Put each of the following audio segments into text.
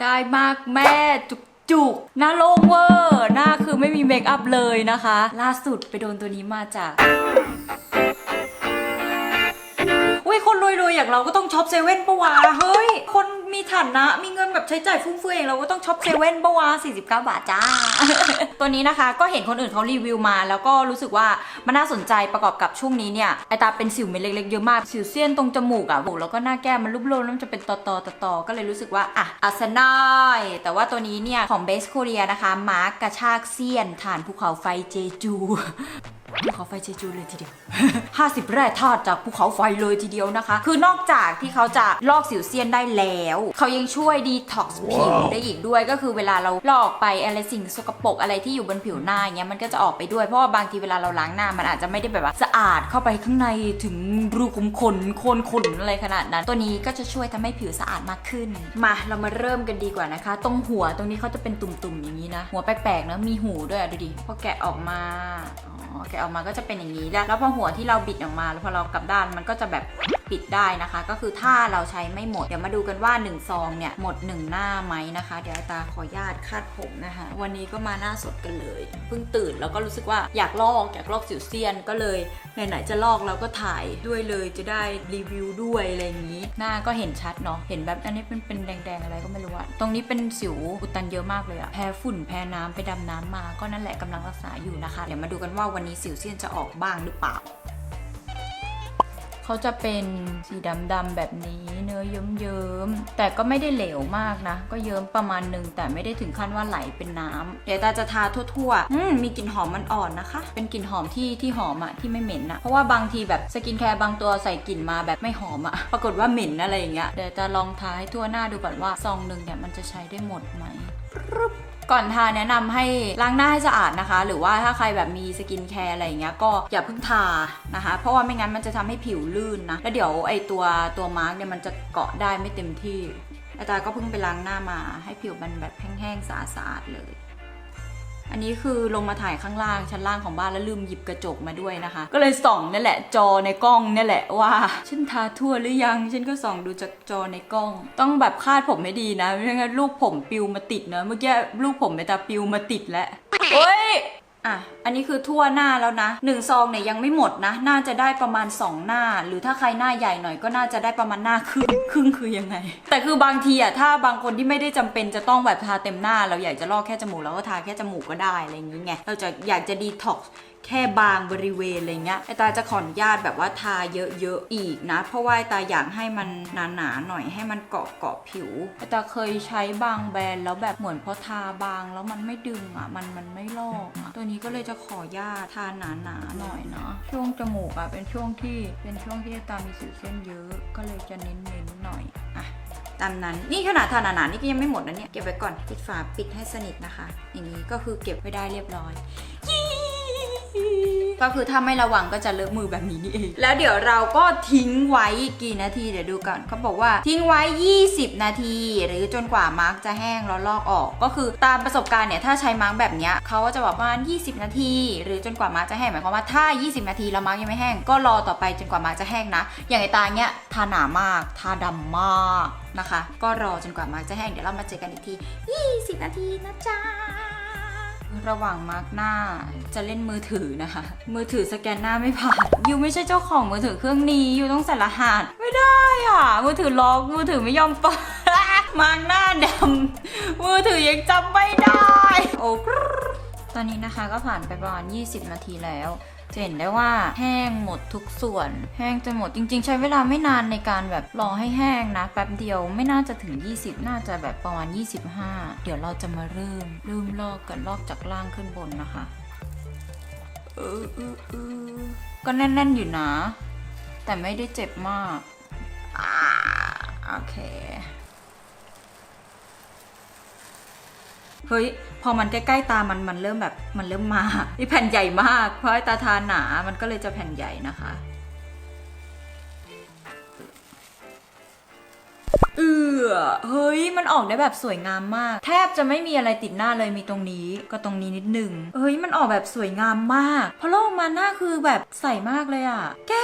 ได้มากแม่จุกจุกหน้าโล่งเวอร์หน้าคือไม่มีเมคอัพเลยนะคะ ล่าสุดไปโดนตัวนี้มาจากอุ้ยคนรวยๆอย่างเราก็ต้องช็อปเซเว่นปะวะเฮ้ย คน มีฐานะ มีเงินแบบใช้จ่ายฟุ่มเฟือยอย่างเราก็ต้องช็อปเซเว่นปะวะ49 บาทจ้า ตัวนี้นะคะก็เห็นคนอื่นเขารีวิวมา แล้วก็รู้สึกว่ามันน่าสนใจประกอบกับช่วงนี้เนี่ยไอตาเป็นสิวเม็ดเล็กๆเยอะมากสิวเซียนตรงจมูกอะ่ะแล้วก็หน้าแก้มมันรูปโลนแล้วมันจะเป็นตอๆตอๆก็เลยรู้สึกว่าอะอาสนายแต่ว่าตัวนี้เนี่ยของเบสโคเรียนะคะมาร์กกระชากเซียนฐานภูเขาไฟเจจู ภูเขาไฟเจจูเลยทีเดียว 50 แร่ธาตุจากภูเขาไฟเลยทีเดียวนะคะ คือนอกจากที่เขาจะลอกสิวเซียนได้แล้ว เขายังช่วยดีท็อกซ์ผิวได้อีกด้วย ก็คือเวลาเราลอกไปอะไรสิ่งสกปรกอะไรที่อยู่บนผิวหน้าอย่างเงี้ยมันก็จะออกไปด้วย เพราะว่าบางทีเวลาเราล้างหน้ามันอาจจะไม่ได้แบบว่าสะอาดเข้าไปข้างในถึงรูขุมขนโคนขนอะไรขนาดนั้น ตัวนี้ก็จะช่วยทำให้ผิวสะอาดมากขึ้น มาเรามาเริ่มกันดีกว่านะคะ ตรงหัวตรงนี้เขาจะเป็นตุ่มๆอย่างนี้นะ หัวแปลกๆนะมีหูด้วยอะดูดิพอแกะออกมาอ๋อแกะออกมาก็จะเป็นอย่างนี้แล้วแล้วพอหัวที่เราบิดออกมาแล้วพอเรากลับด้านมันก็จะแบบปิดได้นะคะ ก็คือถ้าเราใช้ไม่หมด เดี๋ยวมาดูกันว่า1ซองเนี่ยหมด 1 หน้าไหมนะคะ เดี๋ยวตาขออนุญาตคาดผมนะคะ วันนี้ก็มาหน้าสดกันเลย เพิ่งตื่นแล้วก็รู้สึกว่าอยากลอกอยากลอกสิวเซียนก็เลยไหนๆจะลอกเราก็ถ่ายด้วยเลยจะได้รีวิวด้วยอะไรอย่างนี้ หน้าก็เห็นชัดเนาะเห็นแบบอันนี้เป็นเป็นแดงๆอะไรก็ไม่รู้อะตรงนี้เป็นสิวอุดตันเยอะมากเลยอะแพ้ฝุ่นแพ้น้ำไปดำน้ำมาก็นั่นแหละกำลังรักษาอยู่นะคะ เดี๋ยวมาดูกันว่าวันนี้สิวเซียนจะออกบ้างหรือเปล่า เขาจะเป็นสีดำๆแบบนี้เนื้อเยิ้มๆแต่ก็ไม่ได้เหลวมากนะ ก็เยิ้มประมาณหนึ่งแต่ไม่ได้ถึงขั้นว่าไหลเป็นน้ำเดี๋ยวตาจะทาทั่วๆ อืมมีกลิ่นหอมมันอ่อนนะคะ เป็นกลิ่นหอมที่ที่หอมอะที่ไม่เหม็นอะเพราะว่าบางทีแบบสกินแคร์บางตัวใส่กลิ่นมาแบบไม่หอมอะปรากฏว่าเหม็นอะไรอย่างเงี้ยเดี๋ยวจะลองทาให้ทั่วหน้าดูก่อนว่าซองหนึ่งเนี่ยมันจะใช้ได้หมดไหม ก่อนทาแนะนำให้ล้างหน้าให้สะอาดนะคะ หรือว่าถ้าใครแบบมีสกินแคร์อะไรอย่างเงี้ยก็อย่าเพิ่งทานะคะ เพราะว่าไม่งั้นมันจะทำให้ผิวลื่นนะ แล้วเดี๋ยวไอตัวตัวมาร์กเนี่ยมันจะเกาะได้ไม่เต็มที่ อาจารย์ก็เพิ่งไปล้างหน้ามาให้ผิวมันแบบแห้งๆสะอาดๆเลย อันนี้คือลงมาถ่ายข้างล่างชั้นล่างของบ้านแล้วลืมหยิบกระจกมาด้วยนะคะ ก็เลยส่องนี่แหละจอในกล้องนี่แหละว่าฉันทาทั่วหรือยังฉันก็ส่องดูจากจอในกล้อง ต้องแบบคาดผมให้ดีนะไม่งั้นลูกผมปิวมาติดนะเมื่อกี้ลูกผมไปตาปิวมาติดแล้วโอ้ย อะ อันนี้คือทั่วหน้าแล้วนะหนึ่งซองเนี่ยยังไม่หมดนะ น่าจะได้ประมาณ 2 หน้า หรือถ้าใครหน้าใหญ่หน่อยก็น่าจะได้ประมาณหน้าครึ่ง ครึ่งคือยังไง แต่คือบางทีอะถ้าบางคนที่ไม่ได้จำเป็นจะต้องแบบทาเต็มหน้า เราอยากจะลอกแค่จมูกเราก็ทาแค่จมูกก็ได้อะไรอย่างนี้ไง เราจะอยากจะดีท็อกซ์ แค่บางบริเวณอะไรเงี้ยไอตาจะขออนุญาตแบบว่าทาเยอะๆอีกนะ เพราะว่าไอตาอยากให้มันหนาๆหน่อยให้มันเกาะเกาะผิวไอตาเคยใช้บางแบรนด์แล้วแบบเหมือนพอทาบางแล้วมันไม่ดึงอะมันมันไม่ลอกอะตัวนี้ก็เลยจะขออนุญาตทาหนาๆหน่อยเนาะช่วงจมูกอะเป็นช่วงที่เป็นช่วงที่ไอตามีสิวเส้นเยอะก็เลยจะเน้นๆหน่อยอะตามนั้นนี่ขนาดทาหนาๆนี่ก็ยังไม่หมดนะเนี่ยเก็บไว้ก่อนปิดฝาปิดให้สนิทนะคะ อย่างนี้ก็คือเก็บไว้ได้เรียบร้อย ก็คือถ้าไม่ระวังก็จะเลอะมือแบบนี้นี่เอง แล้วเดี๋ยวเราก็ทิ้งไว้กี่นาทีเดี๋ยวดูก่อนเขาบอกว่าทิ้งไว้ 20 นาที หรือจนกว่ามาร์กจะแห้งแล้วลอกออก ก็คือตามประสบการณ์เนี่ยถ้าใช้มาร์กแบบเนี้ยเขาก็จะบอกประมาณ20 นาที หรือจนกว่ามาร์กจะแห้งหมายความว่าถ้า 20 นาทีแล้วมาร์กยังไม่แห้งก็รอต่อไปจนกว่ามาร์กจะแห้งนะ อย่างไอตาเนี้ยทาหนามากทาดำมากนะคะ ก็รอจนกว่ามาร์กจะแห้งเดี๋ยวเรามาเจอกันอีกที 20 นาทีนะจ๊ะ ระหว่างมาร์กหน้าจะเล่นมือถือนะคะ มือถือสแกนหน้าไม่ผ่านยูไม่ใช่เจ้าของมือถือเครื่องนี้ยูต้องใส่รหัสไม่ได้อะ มือถือล็อกมือถือไม่ยอมเปิดมาร์กหน้าดำมือถือยังจำไม่ได้ โอ้ ตอนนี้นะคะก็ผ่านไปประมาณ 20 นาทีแล้วจะเห็นได้ว่าแห้งหมดทุกส่วน แห้งจนหมดจริง ๆ ใช้เวลาไม่นานในการแบบรอให้แห้งนะแป๊บเดียวไม่น่าจะถึง 20 น่าจะแบบประมาณ 25 เดี๋ยวเราจะมาเริ่มเริ่มลอกกันลอกจากล่างขึ้นบนนะคะเออเออเออก็แน่นๆอยู่นะ แต่ไม่ได้เจ็บมากโอเค เฮ้ย พอมันใกล้ๆตามันมันเริ่มแบบมันเริ่มมานี่แผ่นใหญ่มาก เพราะไอตาทานหนา มันก็เลยจะแผ่นใหญ่นะคะ เออเฮ้ย มันออกได้แบบสวยงามมาก แทบจะไม่มีอะไรติดหน้าเลยมีตรงนี้ก็ตรงนี้นิดหนึ่งเฮ้ย มันออกแบบสวยงามมากพอลกมาหน้าคือแบบใสมากเลยอะแก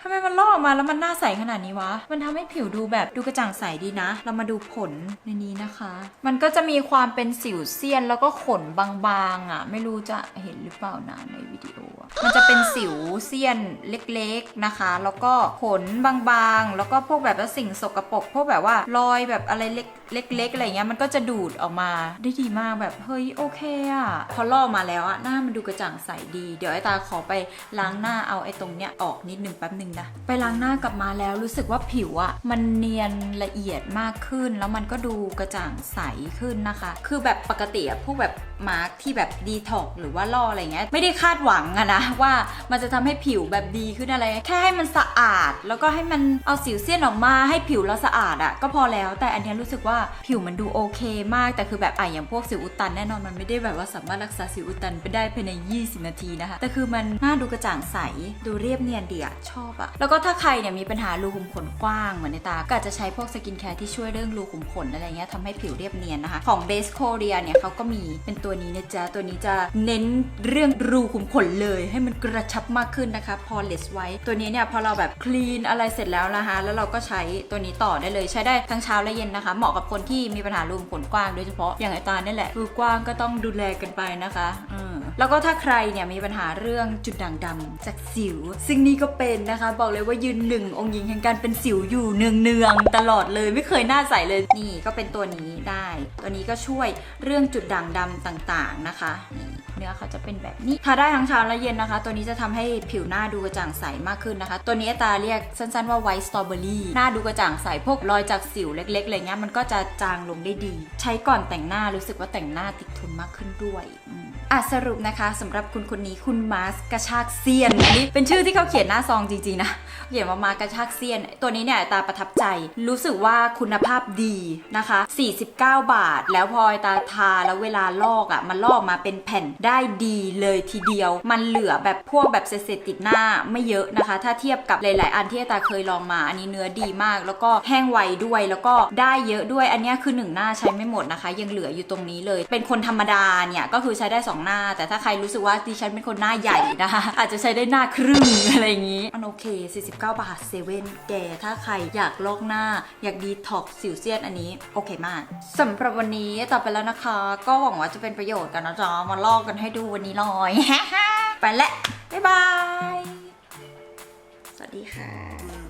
ทำไมมันลอกออกมาแล้วมันหน้าใสขนาดนี้วะ มันทำให้ผิวดูแบบดูกระจ่างใสดีนะ เรามาดูผลในนี้นะคะ มันก็จะมีความเป็นสิวเซียนแล้วก็ขนบางๆอะ ไม่รู้จะเห็นหรือเปล่านะในวิดีโอ มันจะเป็นสิวเซียนเล็กๆนะคะ แล้วก็ขนบางๆ แล้วก็พวกแบบว่าสิ่งสกปรกพวกแบบว่ารอยแบบอะไรเล็กเล็ก ๆ อะไรเงี้ยมันก็จะดูดออกมาได้ดีมากแบบเฮ้ยโอเคอะพอลอกมาแล้วอะหน้ามันดูกระจ่างใสดี เดี๋ยวไอตาขอไปล้างหน้าเอาไอตรงเนี้ยออกนิดนึงแป๊บนึงนะไปล้างหน้ากลับมาแล้วรู้สึกว่าผิวอะมันเนียนละเอียดมากขึ้น แล้วมันก็ดูกระจ่างใสขึ้นนะคะ คือแบบปกติอะพวกแบบมาร์กที่แบบดีท็อกหรือว่าล่ออะไรเงี้ยไม่ได้คาดหวังอะนะว่ามันจะทำให้ผิวแบบดีขึ้นอะไร แค่ให้มันสะอาด แล้วก็ให้มันเอาสิวเสี้ยนออกมาให้ผิวเราสะอาดอะก็พอแล้วแต่อันเนี้ยรู้สึกว่าผิวมันดูโอเคมาก แต่คือแบบอะอย่างพวกสิวอุดตันแน่นอนมันไม่ได้แบบว่าสามารถรักษาสิวอุดตันไปได้ภายใน 20 นาทีนะคะแต่คือมันหน้าดูกระจ่างใสดูเรียบเนียนดีอะชอบอะแล้วก็ถ้าใครเนี่ยมีปัญหารูขุมขนกว้างเหมือนในตาก็อาจจะใช้พวกสกินแคร์ที่ช่วยเรื่องรูขุมขนอะไรเงี้ยทำให้ผิวเรียบเนียนนะคะ ของ Base Korea เนี่ยเขาก็มีเป็นตัวนี้นะจ๊ะ ตัวนี้จะเน้นเรื่องรูขุมขนเลย ให้มันกระชับมากขึ้นนะคะ พอเลสไว้ ตัวนี้เนี่ยพอเราแบบคลีนอะไรเสร็จแล้วนะคะ แล้วเราก็ใช้ตัวนี้ต่อได้เลยใช้ได้ทั้งเช้าและเย็นนะคะ เหมาะกับคนที่มีปัญหารูขุมขนกว้างโดยเฉพาะอย่างไอตาเนี่ยแหละรูกว้างก็ต้องดูแลกันไปนะคะอืม แล้วก็ถ้าใครเนี่ยมีปัญหาเรื่องจุดด่างดำจากสิว ซึ่งนี่ก็เป็นนะคะ บอกเลยว่ายืนหนึ่งองค์หญิงแห่งการเป็นสิวอยู่เนืองๆตลอดเลยไม่เคยหน้าใสเลยนี่ก็เป็นตัวนี้ได้ ตัวนี้ก็ช่วยเรื่องจุดด่างดำต่างๆนะคะนี่เนื้อเขาจะเป็นแบบนี้ทาได้ทั้งเช้าและเย็นนะคะ ตัวนี้จะทำให้ผิวหน้าดูกระจ่างใสมากขึ้นนะคะ ตัวนี้ตาเรียกสั้นๆว่าไวท์สตรอเบอรี่หน้าดูกระจ่างใสพวกรอยจากสิวเล็กๆอะไรเงี้ยมันก็จะจางลงได้ดี ใช้ก่อนแต่งหน้ารู้สึกว่าแต่งหน้าติดทนมากขึ้นด้วย อะสรุปนะคะสำหรับคุณคนนี้คุณมาสกระชากเซียนอันนี้เป็นชื่อที่เขาเขียนหน้าซองจริงๆนะเขียนว่ามากระชากเซียน ตัวนี้เนี่ยตาประทับใจ รู้สึกว่าคุณภาพดีนะคะ 49 บาท แล้วพอตาทาแล้วเวลาลอกอะ่ะมันลอกมาเป็นแผ่นได้ดีเลยทีเดียว มันเหลือแบบพวกแบบเศษติดหน้าไม่เยอะนะคะ ถ้าเทียบกับหลาย ๆ อันที่ตาเคยลองมา อันนี้เนื้อดีมาก แล้วก็แห้งไวด้วยแล้วก็ได้เยอะด้วยอันนี้คือหนึ่งหน้าใช้ไม่หมดนะคะ ยังเหลืออยู่ตรงนี้เลย เป็นคนธรรมดาเนี่ยก็คือใช้ได้สองหน้า แต่ถ้าใครรู้สึกว่าดิฉันเป็นคนหน้าใหญ่นะคะอาจจะใช้ได้หน้าครึ่งอะไรอย่างนี้มันโอเค 49 บาทเซเว่นแกถ้าใครอยากลอกหน้า อยากดีท็อกสิวเซียนอันนี้โอเคมากสำหรับวันนี้ต่อไปแล้วนะคะ ก็หวังว่าจะเป็นประโยชน์กันนะจ๊ะมาลอกกันให้ดูวันนี้หน่อยไปและบ๊ายบาย สวัสดีค่ะ